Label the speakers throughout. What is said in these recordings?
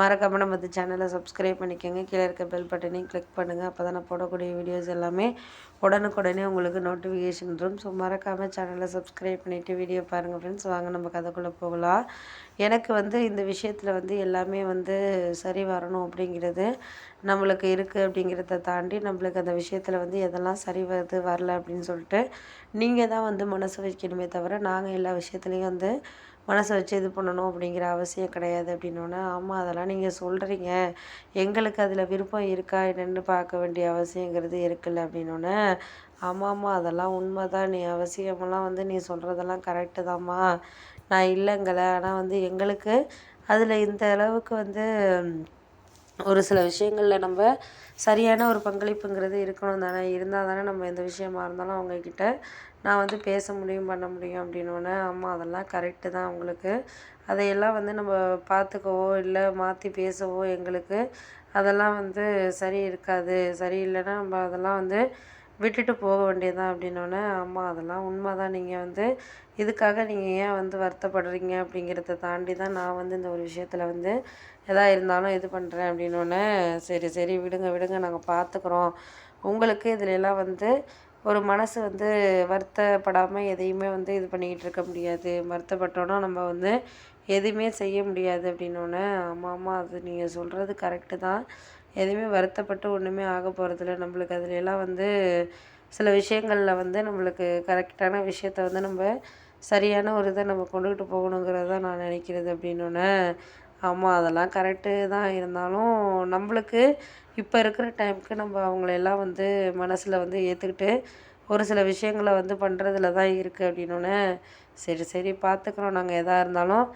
Speaker 1: மறக்காமல் நம்ம இந்த சேனலை சப்ஸ்கிரைப் பண்ணிக்கோங்க. கீழே இருக்க பெல் பட்டனையும் கிளிக் பண்ணுங்கள் அப்போ தான் நான் போடக்கூடிய வீடியோஸ் எல்லாமே உடனுக்குடனே உங்களுக்கு நோட்டிஃபிகேஷன் வரும். ஸோ மறக்காமல் சேனலை சப்ஸ்கிரைப் பண்ணிவிட்டு வீடியோ பாருங்கள் ஃப்ரெண்ட்ஸ் வாங்க நம்ம கதைக்குள்ளே போகலாம். எனக்கு வந்து இந்த விஷயத்தில் வந்து எல்லாமே வந்து சரி வரணும் அப்படிங்கிறது நம்மளுக்கு இருக்குது அப்படிங்கிறத தாண்டி நம்மளுக்கு அந்த விஷயத்தில் வந்து எதெல்லாம் சரி வருது வரல அப்படின்னு சொல்லிட்டு நீங்கள் தான் வந்து மனசு வைக்கணுமே தவிர நாங்கள் எல்லா விஷயத்துலேயும் வந்து மனசை வச்சு இது பண்ணணும் அப்படிங்கிற அவசியம் கிடையாது அப்படின்னோடனே ஆமாம் அதெல்லாம் நீங்கள் சொல்கிறீங்க எங்களுக்கு அதில் விருப்பம் இருக்கா என்னென்னு பார்க்க வேண்டிய அவசியங்கிறது இருக்குல்ல அப்படின்னோடனே ஆமாம்மா அதெல்லாம் உண்மை தான் நீ அவசியமெல்லாம் வந்து நீ சொல்கிறதெல்லாம் கரெக்டு தாம்மா. நான் இல்லைங்கல ஆனால் வந்து எங்களுக்கு அதில் இந்த அளவுக்கு வந்து ஒரு சில விஷயங்களில் நம்ம சரியான ஒரு பங்களிப்புங்கிறது இருக்கணும் தானே. இருந்தால் தானே நம்ம எந்த விஷயமா இருந்தாலும் அவங்கக்கிட்ட நான் வந்து பேச முடியும் பண்ண முடியும் அப்படின்னோடனே ஆமாம் அதெல்லாம் கரெக்டு தான் உங்களுக்கு அதையெல்லாம் வந்து நம்ம பார்த்துக்கவோ இல்லை மாற்றி பேசவோ எங்களுக்கு அதெல்லாம் வந்து சரி இருக்காது. சரி இல்லைன்னா நம்ம அதெல்லாம் வந்து விட்டுட்டு போக வேண்டியது தான் அப்படின்னோடனே ஆமாம் அதெல்லாம் உண்மை தான் நீங்கள் வந்து இதுக்காக நீங்கள் ஏன் வந்து வருத்தப்படுறீங்க? அப்படிங்கிறத தாண்டி தான் நான் வந்து இந்த ஒரு விஷயத்தில் வந்து எதா இருந்தாலும் இது பண்ணுறேன் அப்படின்னோடனே சரி சரி விடுங்க விடுங்க. நாங்கள் பார்த்துக்குறோம் உங்களுக்கு இதுலலாம் வந்து ஒரு மனசு வந்து வருத்தப்படாமல் எதையுமே வந்து இது பண்ணிக்கிட்டு இருக்க முடியாது. வருத்தப்பட்டோன்னா நம்ம வந்து எதுவுமே செய்ய முடியாது அப்படின்னோடனே ஆமாம் ஆமாம் அது நீங்கள் சொல்கிறது கரெக்டு தான். எதுவுமே வருத்தப்பட்டு ஒன்றுமே ஆக போகிறதில்ல நம்மளுக்கு அதுலெல்லாம் வந்து சில விஷயங்களில் வந்து நம்மளுக்கு கரெக்டான விஷயத்த வந்து நம்ம சரியான ஒரு இதை நம்ம கொண்டுக்கிட்டு போகணுங்கிறது தான் நான் நினைக்கிறது அப்படின்னோடனே ஆமாம் அதெல்லாம் கரெக்டு தான். இருந்தாலும் நம்மளுக்கு இப்போ இருக்கிற டைமுக்கு நம்ம அவங்களெல்லாம் வந்து மனசில் வந்து ஏற்றுக்கிட்டு ஒரு சில விஷயங்களை வந்து பண்ணுறதுல தான் இருக்குது அப்படின்னோடனே சரி சரி பார்த்துக்குறோம் நாங்கள் எதாக இருந்தாலும்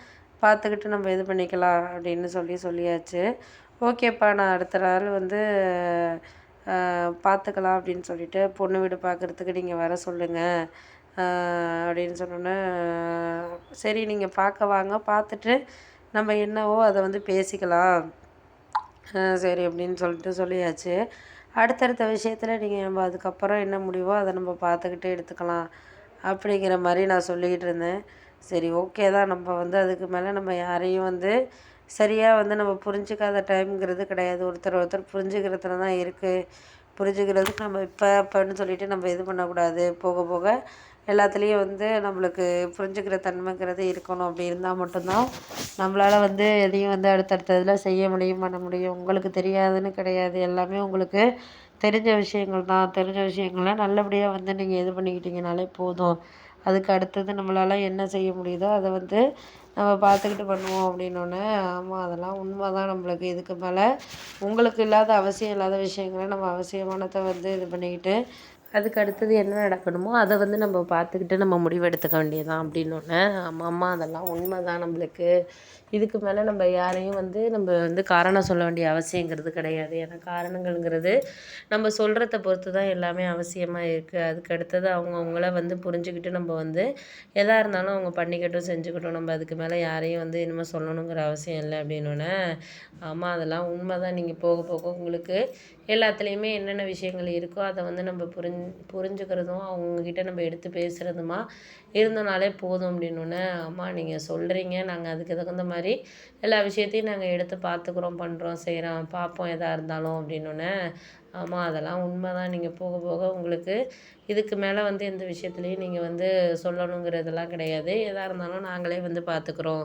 Speaker 1: பார்த்துக்கிட்டு நம்ம இது பண்ணிக்கலாம் அப்படின்னு சொல்லி சொல்லியாச்சு. ஓகேப்பா நான் அடுத்த நாள் வந்து பார்த்துக்கலாம் அப்படின்னு சொல்லிட்டு பொண்ணு வீடு பார்க்குறதுக்கு நீங்கள் வர சொல்லுங்கள் அப்படின்னு சொன்னோன்னே சரி நீங்கள் பார்க்க வாங்க பார்த்துட்டு நம்ம என்னவோ அதை வந்து பேசிக்கலாம். சரி அப்படின்னு சொல்லிட்டு சொல்லியாச்சு. அடுத்தடுத்த விஷயத்தில் நீங்கள் நம்ம அதுக்கப்புறம் என்ன முடிவோ அதை நம்ம பார்த்துக்கிட்டு எடுத்துக்கலாம் அப்படிங்கிற மாதிரி நான் சொல்லிக்கிட்டு இருந்தேன். சரி ஓகே தான். நம்ம வந்து அதுக்கு மேலே நம்ம யாரையும் வந்து சரியாக வந்து நம்ம புரிஞ்சிக்காத டைம்ங்கிறது கிடையாது. ஒருத்தர் ஒருத்தர் புரிஞ்சுக்கிறதுல தான் இருக்குது புரிஞ்சுக்கிறதுக்கு நம்ம இப்போ அப்போன்னு சொல்லிட்டு நம்ம இது பண்ணக்கூடாது. போக போக எல்லாத்துலேயும் வந்து நம்மளுக்கு புரிஞ்சுக்கிற தன்மைங்கிறது இருக்கணும். அப்படி இருந்தால் மட்டும்தான் நம்மளால் வந்து எதையும் வந்து அடுத்தடுத்த இதில் செய்ய முடியும் பண்ண முடியும். உங்களுக்கு தெரியாதுன்னு கிடையாது. எல்லாமே உங்களுக்கு தெரிஞ்ச விஷயங்கள் தான். தெரிஞ்ச விஷயங்கள நல்லபடியாக வந்து நீங்கள் இது பண்ணிக்கிட்டீங்கனாலே போதும். அதுக்கு அடுத்தது நம்மளால் என்ன செய்ய முடியுதோ அதை வந்து நம்ம பார்த்துக்கிட்டு பண்ணுவோம் அப்படின்னோடனே ஆமாம் அதெல்லாம் உண்மை தான் நம்மளுக்கு. இதுக்கு மேலே உங்களுக்கு இல்லாத அவசியம் இல்லாத விஷயங்களை நம்ம அவசியமானதை வந்து இது பண்ணிக்கிட்டு அதுக்கு அடுத்தது என்ன நடக்கணுமோ அதை வந்து நம்ம பார்த்துக்கிட்டு நம்ம முடிவெடுத்துக்க வேண்டியதான் அப்படின்னோடனே ஆமாம் அம்மா அதெல்லாம் உண்மை தான் நம்மளுக்கு. இதுக்கு மேலே நம்ம யாரையும் வந்து நம்ம வந்து காரணம் சொல்ல வேண்டிய அவசியங்கிறது கிடையாது. ஏன்னா காரணங்கள்ங்கிறது நம்ம சொல்கிறத பொறுத்து தான் எல்லாமே அவசியமாக இருக்குது அதுக்கு அடுத்தது அவங்கவுங்கள வந்து புரிஞ்சுக்கிட்டு நம்ம வந்து எதாக இருந்தாலும் அவங்க பண்ணிக்கட்டும் செஞ்சுக்கட்டும். நம்ம அதுக்கு மேலே யாரையும் வந்து இனிமேல் சொல்லணுங்கிற அவசியம் இல்லை அப்படின்னோடனே ஆமாம் அதெல்லாம் உண்மை தான் நீங்கள் போக போக உங்களுக்கு எல்லாத்துலேயுமே என்னென்ன விஷயங்கள் இருக்கோ அதை வந்து நம்ம புரிஞ்சு புரிஞ்சுக்கிறதும் அவங்கக்கிட்ட நம்ம எடுத்து பேசுகிறதுமா இருந்தனாலே போதும் அப்படின்னோடனே அம்மா நீங்கள் சொல்கிறீங்க நாங்கள் அதுக்கு தகுந்த மாதிரி எல்லா விஷயத்தையும் நாங்கள் எடுத்து பார்த்துக்குறோம் பண்ணுறோம் செய்கிறோம் பார்ப்போம் எதாக இருந்தாலும் அப்படின்னோடனே ஆமாம் அதெல்லாம் உண்மை தான் நீங்கள் போக போக உங்களுக்கு இதுக்கு மேலே வந்து எந்த விஷயத்துலையும் நீங்கள் வந்து சொல்லணுங்கிறதெல்லாம் கிடையாது. எதாக இருந்தாலும் நாங்களே வந்து பார்த்துக்குறோம்